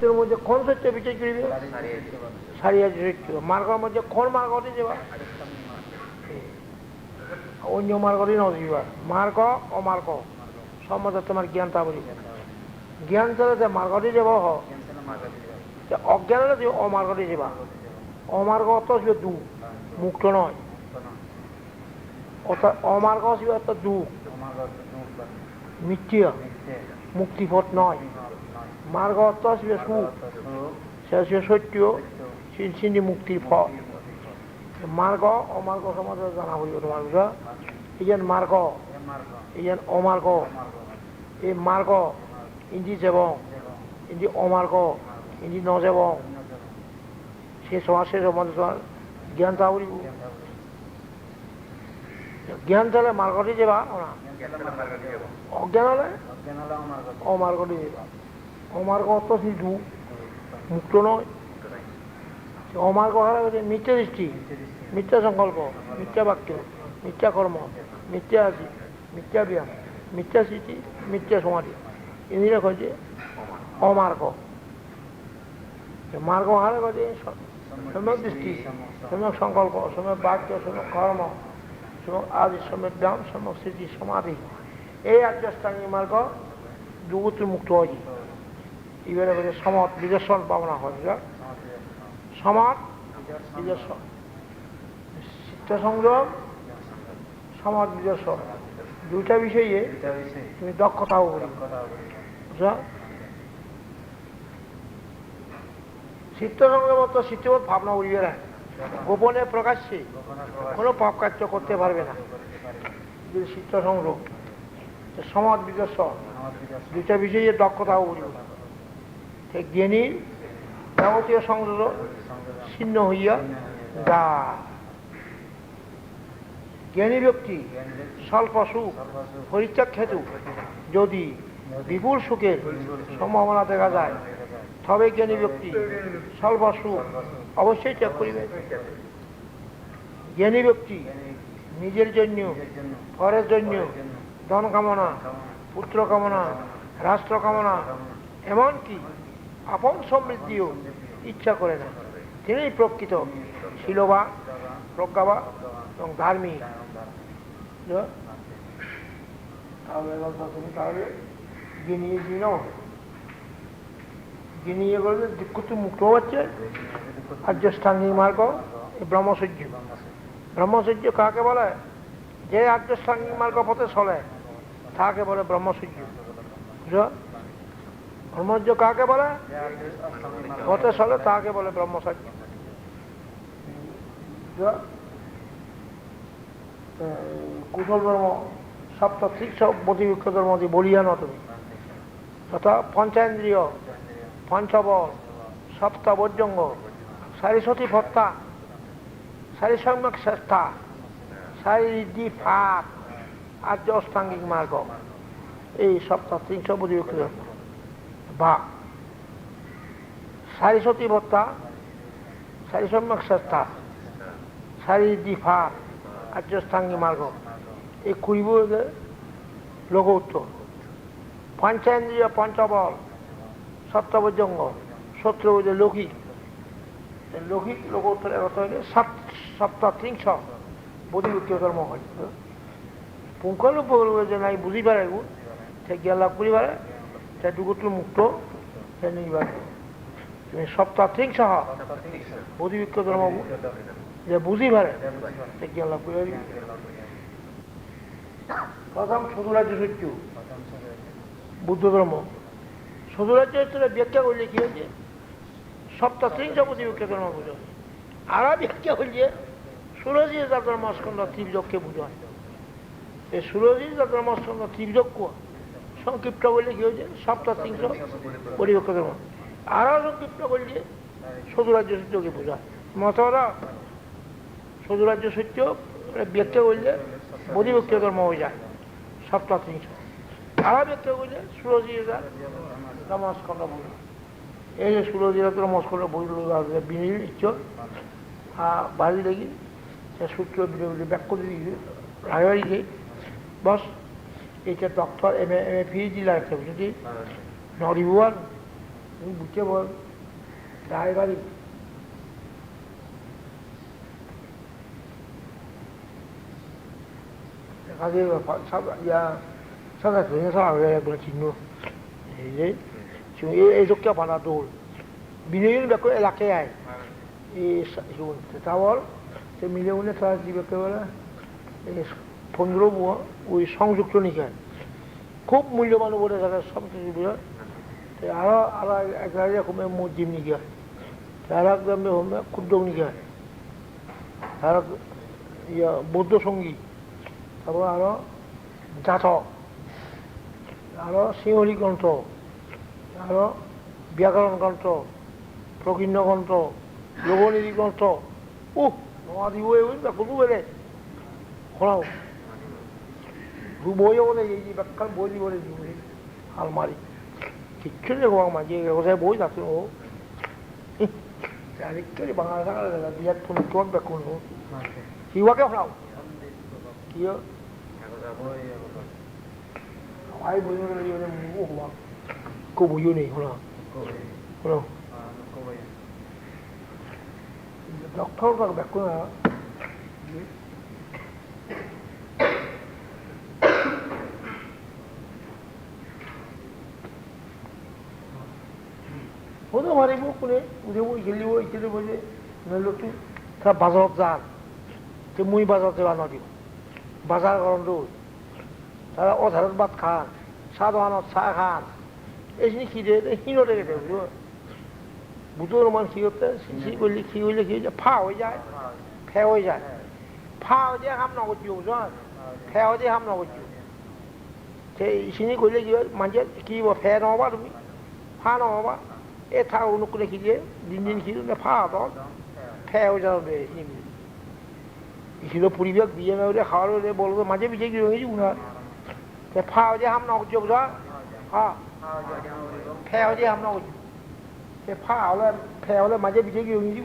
তোর মধ্যে কোন সত্য বিচার করিবে সারিয়া সত্য মার্গর মধ্যে কোন মার্গটি যাবা অন্য মার্গটি নদিবা মার্গ অমার্গ সম্বন্ধে তোমার জ্ঞান তা বলিব জ্ঞান যে মার্গটি যাব অজ্ঞান হলে অমার্গটি যাবা অমার্গ অর্থ ছিল দু। মুক্ত নয়। অর্থাৎ অমার্গ ছিল অর্থাৎ দু। মিথ্যা। মুক্তিপথ নয়। মার্গ অর্থ আসবে সুখ সে আসবে সত্য সিন্ধি মুক্তির ফল মার্গ অমার্গ সমাজে জানা বলিব তোমার বুঝা এই যেন মার্গ এই যেন অমার্গ। এই মার্গ ইন্দি যেবং ইন্দি অমার্গ ইন্দি নজেবং। সে সমাজ সে সম্বন্ধে তোমার জ্ঞান তা বলিব জ্ঞান তাহলে মার্গটি যাবা না? অজ্ঞান হলে অমার্গটি যাবা অমার্গ অর্থ সিধু মুক্ত নয়। অমার্গ হারা গেছে মিথ্যা দৃষ্টি, মিথ্যা সংকল্প, মিথ্যা বাক্য, মিথ্যা কর্ম, মিথ্যা হাসি মিথ্যা ব্যায়াম, মিথ্যা স্মৃতি, মিথ্যা সমাধি। এদিকে হচ্ছে অমার্গ। মার্গ হারা গেছে সম্যক দৃষ্টি, সম্যক সংকল্প, সম্যক বাক্য, সম্যক কর্ম, সম্যক আদি, সম্যক ব্যায়াম, সম্যক স্মৃতি, সমাধি। এই আর্যস্থানীয় মার্গ দুগুত্র মুক্ত হয় বলে সমত বিদর্শন পাবনা হয় বুঝা? সমাজ বিদর্শন। চিত্ত সংযম সমাজ বিদর্শন। দুইটা বিষয়ে তুমি দক্ষতাও বলি। বুঝা? চিত্ত সংযম অর্থ চিত্তবোধ ভাবনা উড়িয়ে না গোপনে প্রকাশ্যে কোনো পাপ কার্য করতে পারবে না। যদি চিত্ত সংযম সমাজ বিদর্শন দুইটা বিষয়ে দক্ষতাও সেই জ্ঞানীর যাবতীয় সংযোগ ছিন্ন হইয়া যা। জ্ঞানী ব্যক্তি স্বল্প সুখ পরিত্যাগ হেতু যদি বিপুল সুখের সম্ভাবনা দেখা যায়, তবে জ্ঞানী ব্যক্তি স্বল্প সুখ অবশ্যই ত্যাগ করিবে। জ্ঞানী ব্যক্তি নিজের জন্য, পরের জন্য ধন কামনা পুত্র কামনা রাষ্ট্র কামনা এমনকি আপন সমৃদ্ধিও ইচ্ছা করে না। তিনি প্রকৃত শিলবা, প্রজ্ঞাবা এবং ধার্মিক মুক্ত হচ্ছে। আর্যস্থাঙ্গিক মার্গ এই ব্রহ্মসূর্য। ব্রহ্মসূর্য কাকে বলে? যে আর্যস্থাঙ্গিক মার্গ পথে চলে, তাকে বলে ব্রহ্মসূর্য। বুঝলো ব্রহ্মজ্য কাকে বলে? পথে চলে তাকে বলে ব্রহ্মচর্য কুশল ধর্ম সপ্ত ত্রিশ বতিবৃক্ষ ধর্ম বলিয়া না তুমি। তথা পঞ্চায়েন্দ্রিয় পঞ্চবল সপ্ত বৈজঙ্গ সারিসতী ভত্তা সারি সম্যক শ্রেষ্ঠা সারি ফাঁক আর্য অষ্টাঙ্গিক মার্গ। এই সপ্তাহ তিনশো বতিবৃক্ষ ধর্ম। বা সারিসতী ভত্তা সারি সম্যক শ্রেষ্ঠা, সারি দিফার আর্যস্থাঙ্গী মার্গ। এই কুড়িব লোক উত্তর। পঞ্চায়েন্দ্রিয় পঞ্চবল সপ্তবজঙ্গ শত্রু লৌকিক। লৌকিক লোক উত্তর এগত হইলে সপ্তাত্রিংশ বোধিবৃত্তীয় ধর্ম হয়। পুঙ্খানুপ যে নাই বুঝি পারে লাভ করি পারে দুগুত্র মুক্ত তুমি সপ্তাত্রিংশ বোধিবৃক্ষ ধর্ম যে বুঝি পারে প্রথম সদুরাজ্য সত্য। বুদ্ধ ধর্ম। সদুরাজ্য ব্যাখ্যা করলে কি হয়েছে? সপ্তাত্রিংশ প্রতিপক্ষ ধর্ম বুঝো। আর ব্যাখ্যা করলে সুরজি তার ধর্মস্কন্ধ তীর্যককে বুঝায়। এই সুরজি তার ধর্মস্কন্ধ তীর্যক সংক্ষিপ্ত বললে কি হয়েছে? সপ্তাত্রিংশ পরিপক্ষ ধর্ম আরও সংক্ষিপ্ত করলে সদুরাজ্য সত্যকে বোঝায় মতরা সদুরাজ্য সত্য ব্যাখ্যা করলে বোধিপক্ষ ধর্ম হয়ে যায়। সপ্তাত্রিংশ আরও ব্যাখ্যা করলে সুরজি ধর্মস্কন্ধ বোঝায় এই যে সুরজিরা ধর্মস্কন্ধ বই বিনির ইচ্ছ বাড়ি দেখি, সে সূত্র বিরোধী ব্যাখ্যা দিয়ে রায়বাড়িকে বস এটা doctor M M A PhD লাগছে বুঝলি নরিবুয়ান তুমি বুঝতে বল রায়বাড়ি কাজে সব ইয়া সব একগুলো চিহ্ন এই যে এই চোখটা বানাতোল বিলিয়ন বেক এলাকে আয় এই চাউল মিলিয়নে চার্জ দিবে পনেরো ওই সংযুক্ত নিকায়। খুব মূল্যবান বলে থাকে সব কিছু বুঝে আরও আরও এক কমে মসজিদ নিকায়। আর একদম হমে ক্ষুদ্র নিকায়। আর ইয়া, বৌদ্ধ সংগীত তারপর আরও জাতক আরও সিংহলী গ্রন্থ। আরও ব্যাকরণ গ্রন্থ। প্রকীর্ণ গ্রন্থ। যোগনীতি গ্রন্থ। ও নয়া দিব এই কোনো বেলে শোনাও 그 모욕을 얘기밖에 모욕을 해주고 할 말이 기출려고 하면 이제 요새 모이다 쓰고 자기끼리 방안 사가라 니가 돈 교환 뺏고 오고 기와게 하라고 기어 아이 무연을 요새 무고 막 그거 무연해 호라 호라 넉 파울가가 몇 구나. মাৰিব কোনে? উলিয়াব গেলিব ইত্যাদি বজে নহ'লে তোৰ তাৰ বাজাৰত যা তে মই বাজাৰত যাব নদিওঁ বাজাৰ কৰণ্টো তাৰা অধাৰত বাট খান চাহ দোকানত চাহ খান এইখিনি খিদে সিহঁতে কেতিয়া বুটৰ মান সিহঁতে চিচি কৰিলে খি কৰিলে খি ফা হৈ যায়। ফে হৈ যায়। ফা হৈ যায় কাম নকৰিব বুজন ফে হৈ যায় কাম নকৰিব সেই এইখিনি কৰিলে কি হয়? মানুহে কি হ'ব ফে নহ'বা তুমি। ফা নহ'বা। Eta onu kulekiye dinin kiri ne pardon. Pe hocam be şimdi. İşte pulibyak bir yeme öyle hal öyle bol oldu. Mace bir şey giriyor hiç buna. Ne pa hoca ham nok yok da. Ha. Pe hoca ham nok yok. Ne pa öyle pe öyle mace bir şey giriyor hiç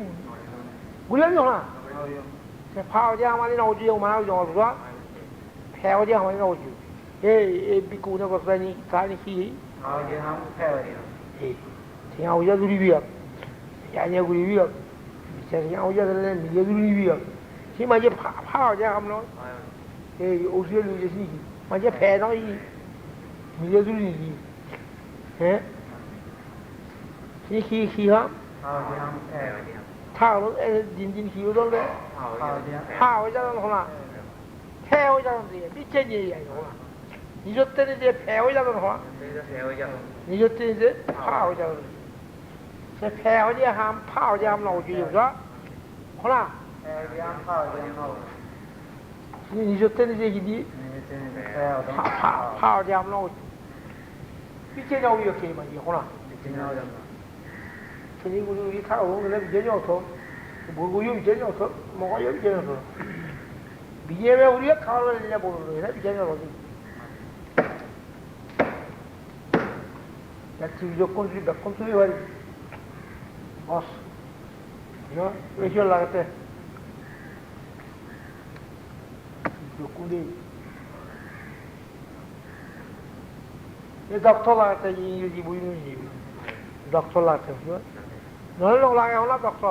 buna. Gülen yok ha. Ne pa hoca ham ne nok yok mana yok da. Pe hoca ham ne nok yok. Hey, bir kuna bakla ni tani ki. Ha hoca ham pe hoca. Hey. yan abuja zuri biyar ya je guri biyar can yan abuja zallan mi je zuri biyar shi ma je power je ham non eh osu lu je si ma je pe non yi mi je zuri yi eh shi shi shi ha ta lo eh din din shi lo le ha o ja non hola pe o ja non de mi je ni ya yo ni jo te ni je pe o ja non hola ni jo te ni je ha o ja non 这太阳节还泡节闹去就说，好了。你你就真的这一滴，泡泡泡节闹，你这叫月黑嘛？以后了。Senin gözün yıkar oğlum öyle bir gece otur. Burguyu bir gece otur. Mokoyu bir gece otur. Bir yere vuruyor kahve eline bulunur. Öyle bir gece otur. Ya çivi yok konuşuyor. Bak konuşuyor. বস এই দক্ষ লাগাতে ইংরেজি বুঝি বুঝি দক্ষ লাগাতে ধরে লাগে হলো দক্ষ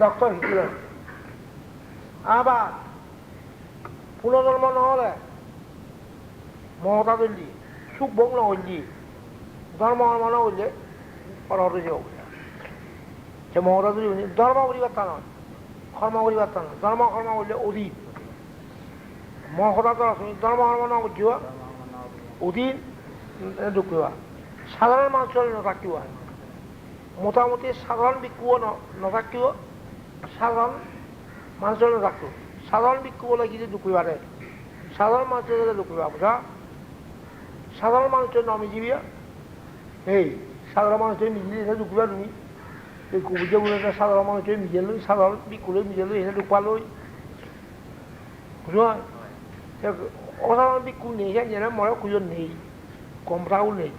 দক্ষ শিকিল আবার পুনর্জন্ম নহ'লে মহতা দিল্লী সুখ ভোগ নহলি ধর্ম কর্ম নহলে পরহতে যাব। সে মমতা দিল্লি ধর্ম পরিবর্তন নয় কর্ম পরিবর্তন নয় ধর্ম কর্ম করলে অধীন মহতা তো আছে ধর্ম কর্ম ন করছিও অধীন ঢুকিবা সাধারণ মানুষের নথাকিব মোটামুটি সাধারণ বিক্ষুব নথাকিব সাধারণ মানুষের নথাকিব সাধারণ বিক্ষুব লাগি যে ঢুকিবারে সাধারণ মানুষের ঢুকিবা বুঝা সাধারণ মানুষের নমি যাবিয়া এই সাধারণ মানুষের মিজিলে এনে ঢুকিবা তুমি এই কবিতা বলে সাধারণ মানুষের মিজে লই সাধারণ বিক্ষুলে মিজে লই এনে ঢুকবা লই। অসাধারণ বিক্ষু নেই হ্যাঁ মনে খুঁজো নেই কমরাও নেই।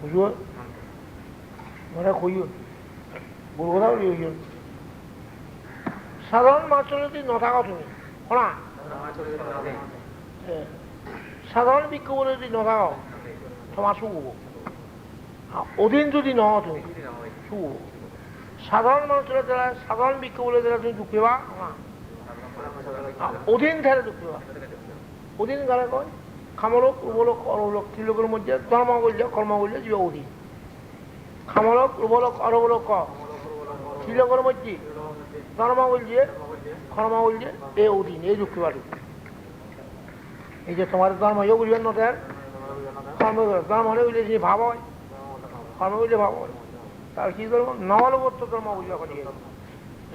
বুঝলো? মনে খুঁজো বলবোধাও নিয়োজন সাধারণ মানুষের যদি নথাকা তুমি শোনা সাধারণ বিক্ষোভে যদি নথাও তোমার শুভ অধীন যদি নহ তুমি শুভ সাধারণ মানুষের দ্বারা সাধারণ বিক্ষোভের দ্বারা তুমি দুঃখ পেবা অধীন ধারে দুঃখ পেবা অধীন ধারে কয়, খামলক রুবলক অরবলক, ত্রিলোকের মধ্যে ধর্ম করলে কর্ম করলে জীব অধীন। খামলক রুবলক অরবলক ত্রিলোকের মধ্যে ধর্ম করলে কর্ম করলে এ অধীন এই দুঃখ। পাঠক এই যে তোমার ধর্ম যোগ করিবেন নতের কর্ম ধর্ম হলে বুঝলে যে ভাব হয় কর্ম বুঝলে ভাব হয়। তার কি ধর্ম? নবলগত্ব ধর্ম বুঝবা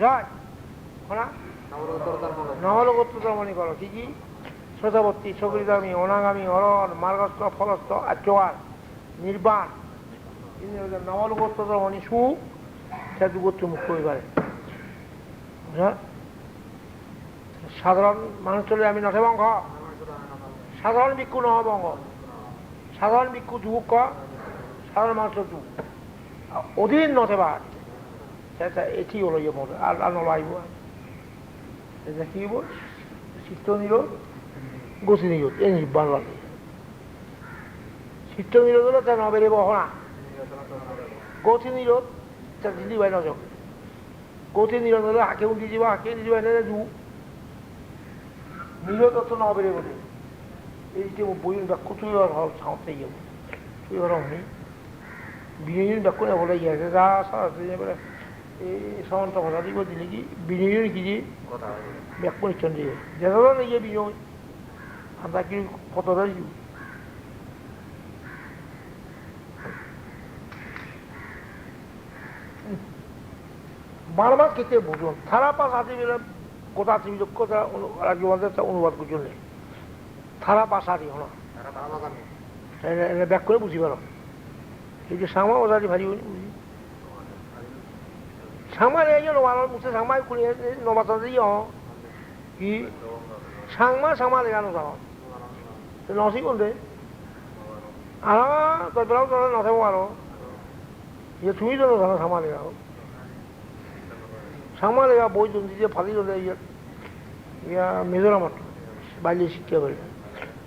যায় শোনা? নহলগত্ব ধর্ম নি করো কি কি? শ্রোতাবর্তী সকৃতামী অনাগামী অরণ মার্গস্থ, ফলস্থ আচোয়ার নির্বাণ। নবলগত্ব ধর্ম নি সু সে দুগত্ব মুক্ত হয়ে পারে হ্যাঁ সাধারণ মানুষ চলে আমি বংশ সাধারণ ভিক্ষু নহ বঙ্গ। সাধারণ ভিক্ষু যুগ ক, সাধারণ মানুষ যুগ অধীন নথে বাদ সেটা এটি হলো ইয়ে মতো আর আর এটা কি হইব চিত্ত নিরোধ গতি নিরোধ, এই নির্বাণ লাগে চিত্ত নিরোধ হলো তা নবেরে বহনা। গতি নিরোধ তা দিদি বাই নজক গতি নিরোধ হলে হাকে উঠি যাব হাকে উঠি যাব এনে যু নিরোধ তো নবেরে বলে। এই যে বই বাক্য তুই আর হল সাঁতে যাব তুই আর হনি বিনিয়োগ বাক্য না বলে গিয়েছে যা সারা বলে এই সমান্ত ভাষা দিব দিলে কি বিনিয়োগ কি যে ব্যাক পরিচ্ছন্ন দিয়ে যেটা নিয়ে বিনিয়োগ। আমরা কি কত ধরি বারবার খেতে বুঝুন থারা পাশ আছে? বলে গোটা ত্রিবিল কথা অনুবাদ করছেন। ধারা পাশারি হলো। ব্যাক করে বুঝি পারো এই যে শ্যামা ওজারি ভারি বুঝি শ্যামার এই নোমার মুছে শ্যামাই কুড়িয়ে নমাচাতে ইয়ে। কি? শ্যামা শ্যামা দেখানো যাও নসি কোনতে আর তৈপেলাও আরও যে তুমি তো নথানো শ্যামা দেখাও শ্যামা দেখা বই জন্তি যে ফালি ইয়া মিজোরামত বাল্য শিক্ষা করে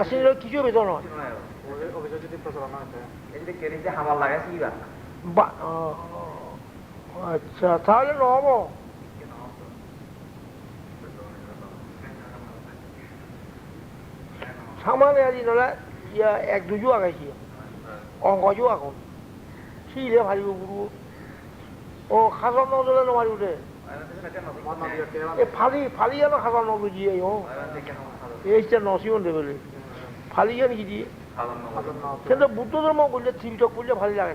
আসলে কিছু বেতন হয় আচ্ছা তাহলে নহব সামানে আজি নলে এক দুজো আগাইছি অংকজো আগুন সিলে ভাবিব উঠবো ও খাজন নজলে নমারি উঠে? ফালি ফালি আলো খাজন নবুজি ও ভেঙে মাঝি কি সে মাছারা বেতন যে না বলব কি সিনি খাবার লাগা বলি যে ও সাংমা লেগা পড়লে আমার খাজানো জোরে আর সিনি কিছু বেতন হয় বা ও, আচ্ছা তাহলে নহব সামানে আজি নলে ইয়া এক দুজো আগাইছি অংকজো আকৌ সিলে ভাবিব গুরু ও খাজা নজলে নমারিব দে এ ফালি ফালি জানো খাজা নজু দিয়ে ও এইটা নসিও দে বলে ফালি জানি কি দিয়ে কিন্তু বুদ্ধ ধর্ম করলে ত্রিবিটক করলে ভালো লাগে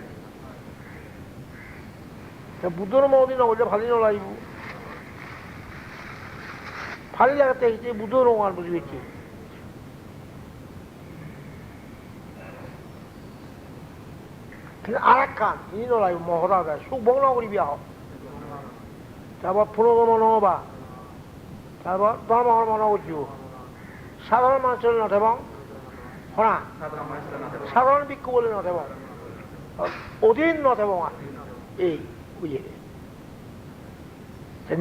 তা বুদ্ধ ধর্ম অধীন হলে ভালো নলাগিব ভালো লাগাতে আহিছে বুদ্ধ ধর্ম আর বুঝি পেয়েছি কিন্তু আর এক কান ই নলাগিব মহরা দেয় সুখ ভোগ নকরিবি আহ তারপর পুনর্গম নহবা তারপর ধর্ম ধর্ম নকরিব সাধারণ মানুষের নথেবং হনা সাধারণ ভিক্ষু বলে নথেবং অধীন নথেবং আর এই বুঝে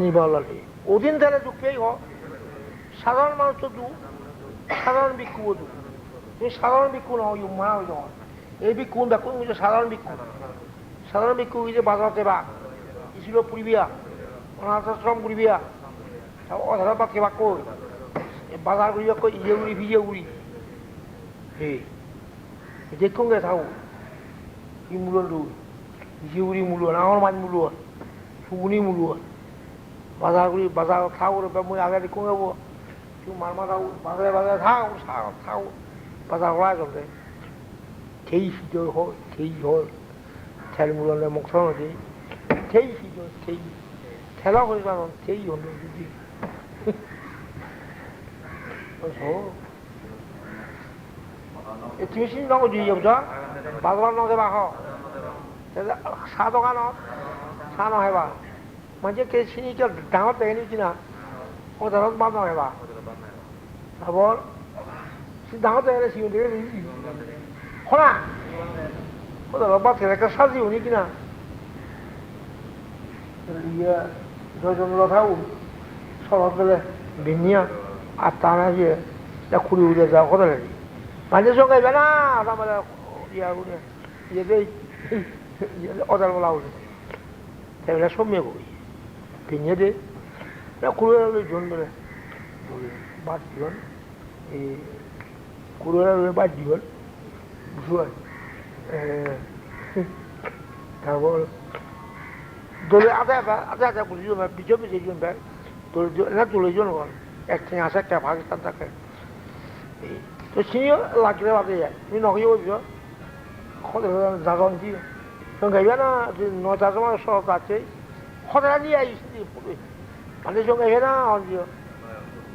নির্ভরলালি অধীন তাহলে দুঃখেই হোক সাধারণ মানুষ তো দু সাধারণ ভিক্ষু দু তুমি সাধারণ ভিক্ষু ইউ মানা হয়ে যাও। এই ভিক্ষু দেখো যে সাধারণ ভিক্ষু। সাধারণ ভিক্ষু যে বাজারতে বা? ইসিল পুরিবিয়া অনাথাশ্রম পুরিবিয়া অধারা বা কেবা কই? বাজার করিবা কই ইয়ে উড়ি ভিজে উড়ি হে দেখুন গে থাকো 이 물건도 이우리 물건, 아오만 물건, 수분이 물건, 바다구리 바다 타고 뭐 아가리 공하고 지금 말마 타고 바다에 바다 타고 타고 타고 바다 와 그래. 개이 시절 호 개이 호 잘 물건에 목선어지 개이 시 그래서 이 중심 나고 주의죠, 그죠? 마지막 나고 해봐, 허. 그래서 사도가 너, 사노 해봐. 먼저 그 신이 겨, 당업 되겠니, 지나? 오다 너 마지막 해봐. 아볼. 신 당업 되겠니, 시운 되겠니? 호나! 오다 너 마지막 해봐. 사지 오니, 지나? 이게, 저 정도 타고, 서로들, 민니야, 아따나지, 나 구리 우대자, 호들. 완전 손가 있잖아! 아마다, 야, 우리, 얘들, 어달 올라오지. 때문에 손매고, 빈여대, 나 구리를 준거래. 맞지원, 이, 구리를 맞지원, 무슨, 에, 다뭘, dole ada ba ada ada ku yo ba bi jo bi je yo ba dole jo na dole jo no ek tin asa ka ba ta ta ka to sin yo la que ba de ya ni no yo yo ko de za gon ji to ga ya na de no ta ma so ta che ko da ni ya yi si pu de 안 돼, 저거 해라, 언제.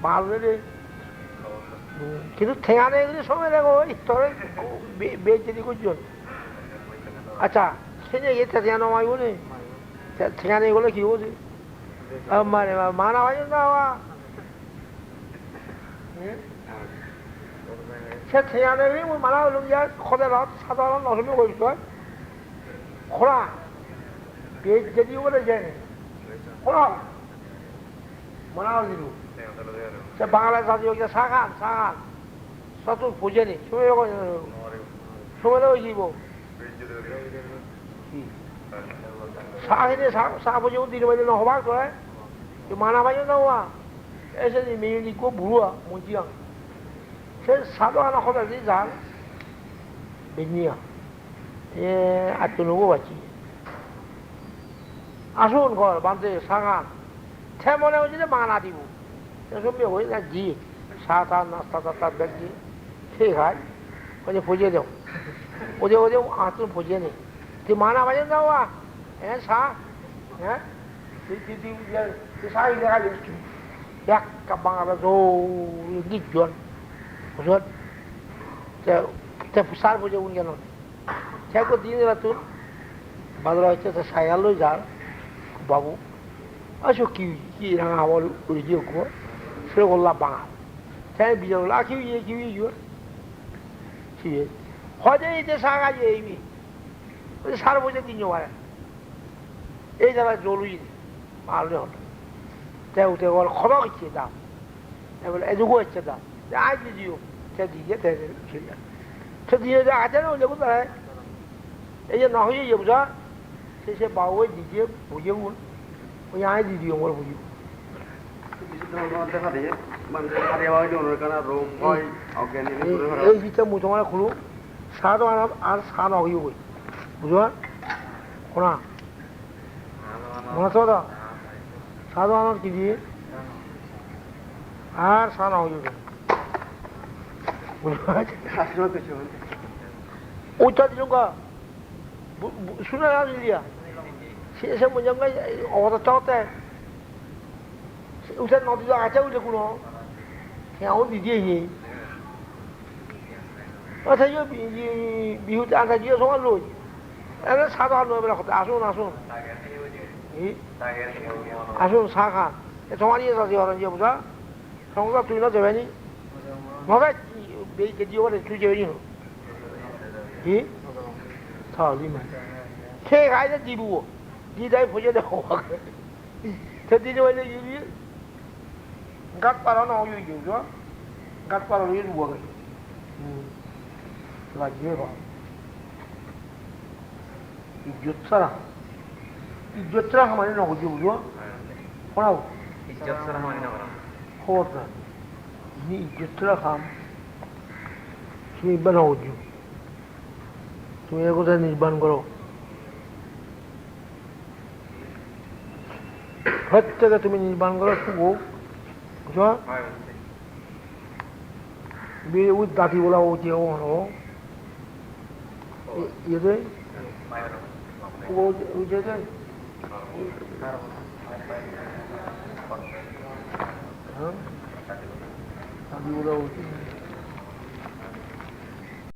말을 해. 그래도 태안에 그래 소매내고, 이또를 매질이고, 좀. 아차, 세녀 예태 태안 와이거네 태안에 이걸로 기우지. 엄마네, 만화 와요, 나와. 새 태안에 뭐 만화 얼른 야, 코대라, 사다라, 넣으면 뭐 있어? 코라. 매질이 오래 쟤네. 코라. 뭐라 그러고 저 방알에서 여기 সে ঠেঙাদেরই মোৰ মানা হ'লোঁ ইয়াৰ সদালত সাধাৰণ অসমীয়া কৈছোঁ খোৰা পেট যদি বোলে যায় খোৰা। মানা হ'লোঁ সে বাংলা জাতি হয়েছে সাগান সাগান সতুর বুঝেনি সময় সময় হয়েছিব সাহিনে সাহ বুঝে দিন বাইরে নহবা করে মানা বাইরে নহবা 에서니 메일이 고 부르와 뭔지야 제 사도 하나 호달지 잘 맨이야 예 아뜨누고 왔지 아쉬운 거 반대 사간 태모네 오지네 마나디고 그래서 묘고 나 지, 사다나 사다다 백지, 세가, 어제 보제죠. 어제 어제 아또 보제네. 그 마나 봐야 나와. 에 사, 에? 디디디 이제 그 사이 내가 이렇게 đắc các bang ra rồi đi chuẩn chuẩn thế thế সার বুঝে সে কো দিন রাতুন বাদল হচ্ছে তো সায়ালো যার বাবু আসো কি কি রাঙা আমার উড়ে গিয়ে সে বললা বাঙা সে বিজন বললা কি কি ইয়ে জোর ঠিক আছে হজে এই যে সাগা যে এই সার বুঝে কিনতে পারে এই যারা হলো de de sa ga ye mi o sa ro bo je tin yo wa e ja ba jo lu yi ma lo te u te wal khoba ki che da e wal e ju ko che da ya ji ji yo te সাধারণ কি দিয়ে? আর সারা হয়ে ওইটা দিলুঙ্গা শুনে না দিলিয়া সে এসে বোঝাঙ্গা অবস্থা হতে ওইটা নদী আছে উঠে কোনো। সেও দিদিয়ে নিয়ে অথচ আচ্ছা, বিহুতে আঁকা দিয়ে সমান রোজ সাধারণ আসুন আসুন। 이 아쉬운 사가. 동아리에서 지원한 여부가 형사 두이나 저변이? 뭐가 이게 지원해 주제니 이? 타리만 제가 이제 지부 니다이 보제다 호가 저디는 원래 유비 갓바라 나오유 유죠 갓바라 유비 뭐가 음. 그가 지어 봐 이 jut사라 हो जो जो होना हो ইজ্জত ছাড়া হয় না होता ni yo tsara हम তুমি बना हो जो তুমি এগো তা নির্বাণ করো প্রত্যেকে তুমি নির্বাণ করো শুভো বুঝো বিয়ে উদ দাঁতি বলা ও যে ও হলো 이게 어? 안 물어오지.